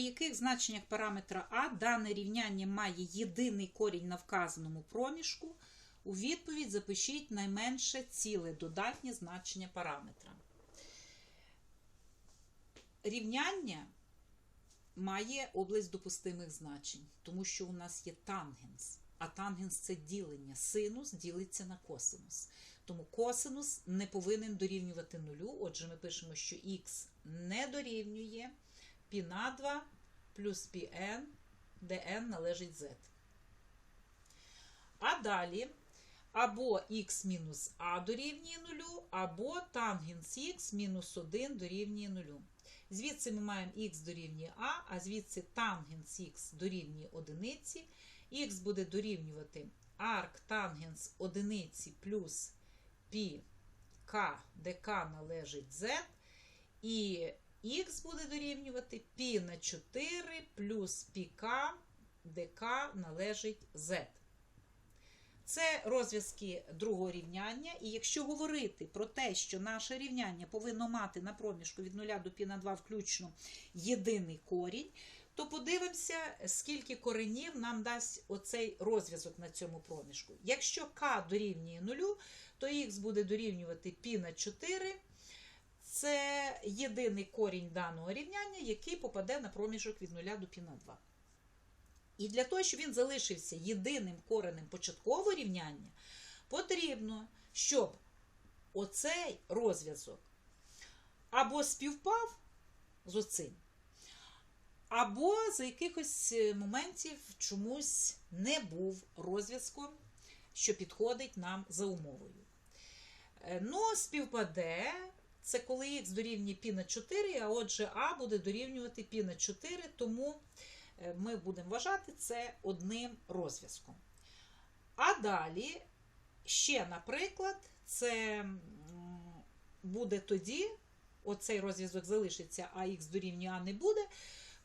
при яких значеннях параметра А дане рівняння має єдиний корінь на вказаному проміжку, у відповідь запишіть найменше ціле додатнє значення параметра. Рівняння має область допустимих значень, тому що у нас є тангенс. А тангенс це ділення. Синус ділиться на косинус. Тому косинус не повинен дорівнювати нулю. Отже, ми пишемо, що х не дорівнює π на 2 плюс πn, де n належить z. А далі або х мінус а дорівнює нулю, або тангенс х мінус 1 дорівнює нулю. Звідси ми маємо х дорівнює а, а звідси тангенс х дорівнює одиниці. Х буде дорівнювати арк тангенс одиниці плюс пі к, де к належить z, і Х буде дорівнювати пі на 4 плюс піка, де К належить Z. Це розв'язки другого рівняння. І якщо говорити про те, що наше рівняння повинно мати на проміжку від 0 до пі на 2 включно єдиний корінь, то подивимося, скільки коренів нам дасть оцей розв'язок на цьому проміжку. Якщо К дорівнює 0, то х буде дорівнювати пі на 4. Це єдиний корінь даного рівняння, який попаде на проміжок від 0 до π на 2. І для того, щоб він залишився єдиним коренем початкового рівняння, потрібно, щоб оцей розв'язок або співпав з оцим, або за якихось моментів чомусь не був розв'язком, що підходить нам за умовою. Ну, співпаде. Це коли х дорівнює π на 4, а отже, а буде дорівнювати π на 4, тому ми будемо вважати це одним розв'язком. А далі, ще, наприклад, це буде тоді, оцей розв'язок залишиться, а х дорівнює а не буде,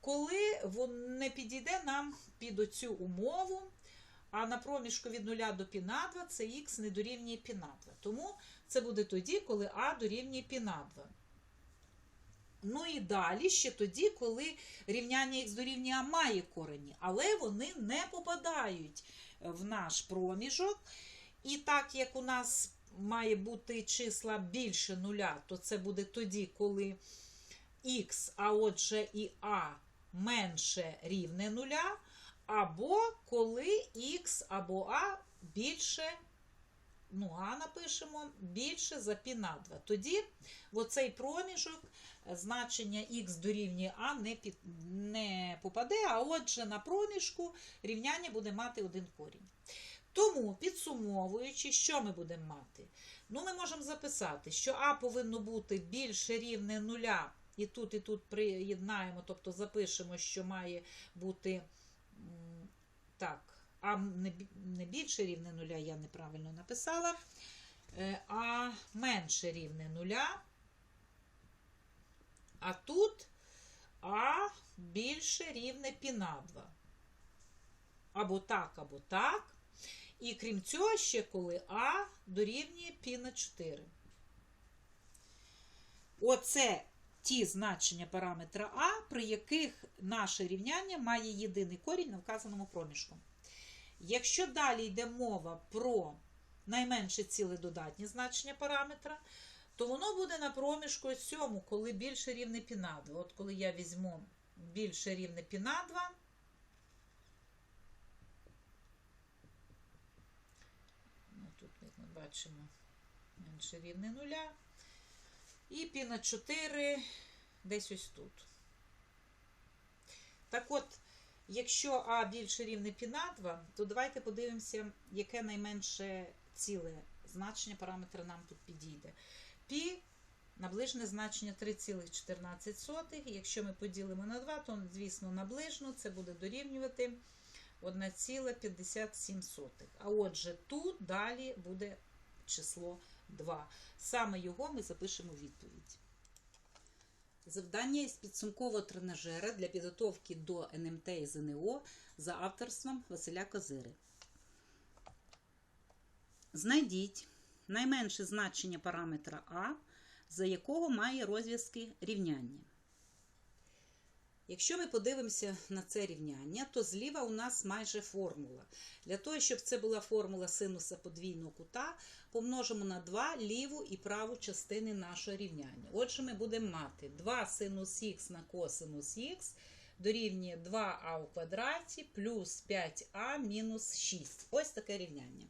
коли не підійде нам під оцю умову, а на проміжку від 0 до π на 2 це х не дорівнює π на 2. Тому це буде тоді, коли а дорівнює π на 2. Ну і далі ще тоді, коли рівняння х дорівнює А має корені, але вони не попадають в наш проміжок. І так як у нас має бути числа більше нуля, то це буде тоді, коли х, а отже і А менше рівне нуля, або коли або А більше ну, А напишемо більше за π на 2. Тоді оцей проміжок значення х дорівнює А не, під, не попаде, а отже на проміжку рівняння буде мати один корінь. Тому, підсумовуючи, що ми будемо мати? Ну, ми можемо записати, що А повинно бути більше рівне нуля, і тут, і тут приєднаємо, тобто запишемо, що має бути так, А не більше рівне нуля, я неправильно написала, а менше рівне нуля. А тут А більше рівне π на 2. Або так, або так. І крім цього, ще коли А дорівнює π на 4. Оце ті значення параметра А, при яких наше рівняння має єдиний корінь на вказаному проміжку. Якщо далі йде мова про найменше ціле додатні значення параметра, то воно буде на проміжку сьому, коли більше рівне піна 2. От коли я візьму більше рівне піна 2, ну, тут, як ми бачимо, менше рівне 0, і пі на 4 десь ось тут. Так от, якщо А більше рівне π на 2, то давайте подивимося, яке найменше ціле значення параметра нам тут підійде. Пі наближене значення 3,14. Якщо ми поділимо на 2, то, звісно, наближно це буде дорівнювати 1,57. А отже, тут далі буде число 2. Саме його ми запишемо в відповідь. Завдання із підсумкового тренажера для підготовки до НМТ і ЗНО за авторством Василя Козири. Знайдіть найменше значення параметра А, за якого має розв'язки рівняння. Якщо ми подивимося на це рівняння, то зліва у нас майже формула. Для того, щоб це була формула синуса подвійного кута, помножимо на 2 ліву і праву частини нашого рівняння. Отже, ми будемо мати 2 синус х на косинус х дорівнює 2а у квадраті плюс 5а мінус 6. Ось таке рівняння.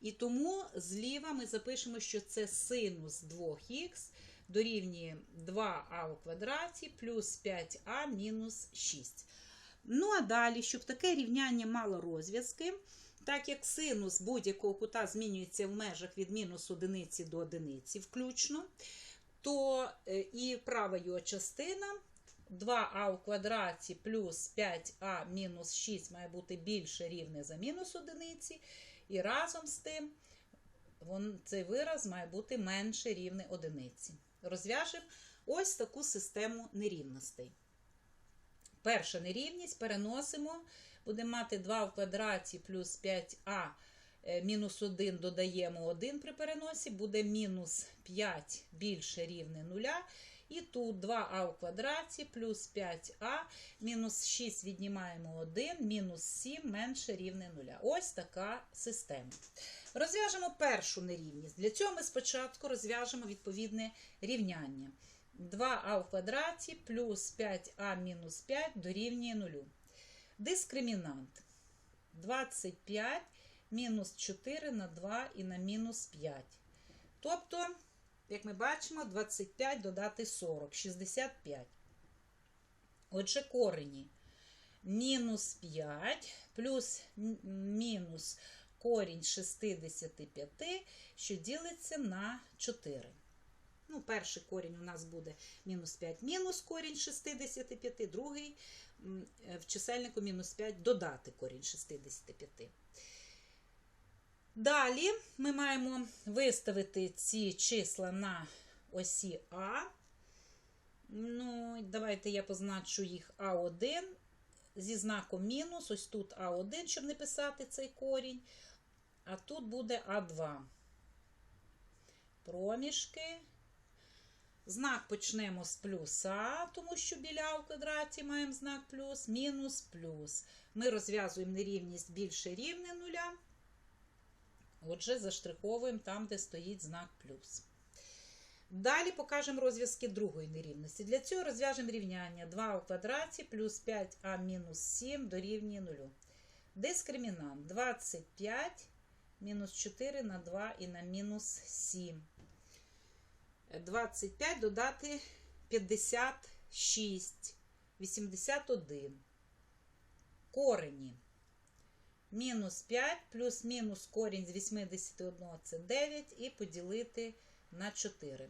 І тому зліва ми запишемо, що це синус 2х дорівнює 2а у квадраті плюс 5а мінус 6. Ну, а далі, щоб таке рівняння мало розв'язки, так як синус будь-якого кута змінюється в межах від мінус одиниці до одиниці включно, то е, і права його частина 2а у квадраті плюс 5а мінус 6 має бути більше рівне за мінус одиниці, і разом з тим цей вираз має бути менше рівне одиниці. Розв'яжемо ось таку систему нерівностей. Перша нерівність переносимо, будемо мати 2 в квадраті плюс 5а е, мінус 1 додаємо 1 при переносі, буде мінус 5 більше рівне 0. І тут 2а в квадраті плюс 5а мінус 6 віднімаємо 1, мінус 7 менше рівне 0. Ось така система. Розв'яжемо першу нерівність. Для цього ми спочатку розв'яжемо відповідне рівняння. 2а в квадраті плюс 5а мінус 5 дорівнює 0. Дискримінант 25 мінус 4 на 2 і на мінус 5. Тобто, як ми бачимо, 25 додати 40, 65. Отже, корені мінус 5 плюс мінус корінь 65, що ділиться на 4. Ну, перший корінь у нас буде мінус 5 мінус корінь 65, другий в чисельнику мінус 5 додати корінь 65. Далі ми маємо виставити ці числа на осі А. Ну, Давайте я позначу їх А1 зі знаком мінус. Ось тут А1, щоб не писати цей корінь. А тут буде А2. Проміжки. Знак почнемо з плюса, тому що біля в квадраті маємо знак плюс, мінус плюс. Ми розв'язуємо нерівність більше рівне нуля. Отже, заштриховуємо там, де стоїть знак плюс. Далі покажемо розв'язки другої нерівності. Для цього розв'яжемо рівняння 2 у квадраті плюс 5а мінус 7 дорівнює 0. Дискримінант 25 мінус 4 на 2 і на мінус 7. 25 додати 56, 81. Корені. Мінус 5 плюс мінус корінь з 81 це 9 і поділити на 4.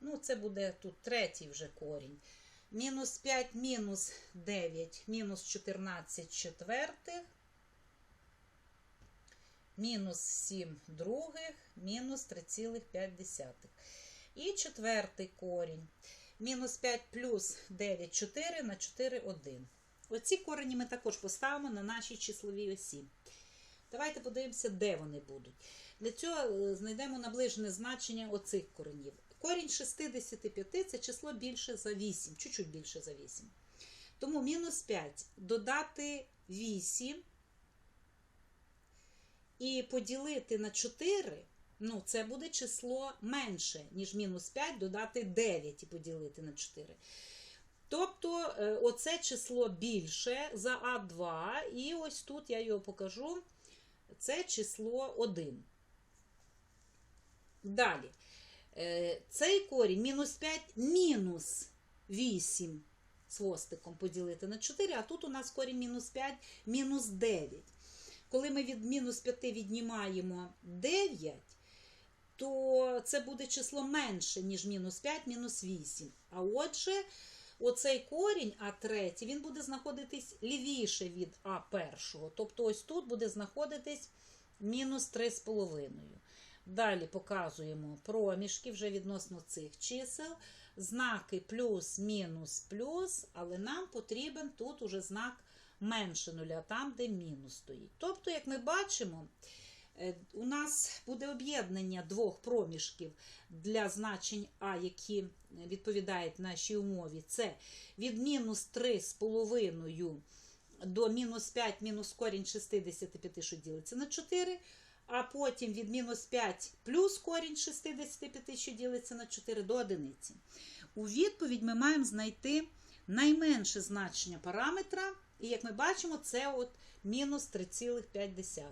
Ну, це буде тут третій вже корінь. Мінус 5 мінус 9, мінус 14 четвертих, мінус 7 других, мінус 3,5. І четвертий корінь. Мінус 5 плюс 9, 4 на 4, 1. Оці корені ми також поставимо на нашій числовій осі. Давайте подивимося, де вони будуть. Для цього знайдемо наближене значення оцих коренів. Корінь 65 це число більше за 8, чуть-чуть більше за 8. Тому мінус 5 додати 8 і поділити на 4. Ну, це буде число менше, ніж мінус 5 додати 9 і поділити на 4. Тобто, оце число більше за А2, і ось тут я його покажу. Це число 1. Далі. Цей корінь мінус 5 мінус 8 з хвостиком поділити на 4, а тут у нас корінь мінус 5 мінус 9. Коли ми від мінус 5 віднімаємо 9, то це буде число менше, ніж мінус 5, мінус 8. А отже, оцей корінь А3, він буде знаходитись лівіше від А1. Тобто, ось тут буде знаходитись мінус 3,5. Далі показуємо проміжки вже відносно цих чисел. Знаки плюс, мінус, плюс, але нам потрібен тут уже знак менше нуля, там, де мінус стоїть. Тобто, як ми бачимо, У нас буде об'єднання двох проміжків для значень А, які відповідають нашій умові. Це від мінус 3,5 до мінус 5 мінус корінь 65, що ділиться на 4, а потім від мінус 5 плюс корінь 65, що ділиться на 4 до одиниці. У відповідь ми маємо знайти найменше значення параметра, і як ми бачимо, це от мінус 3,5.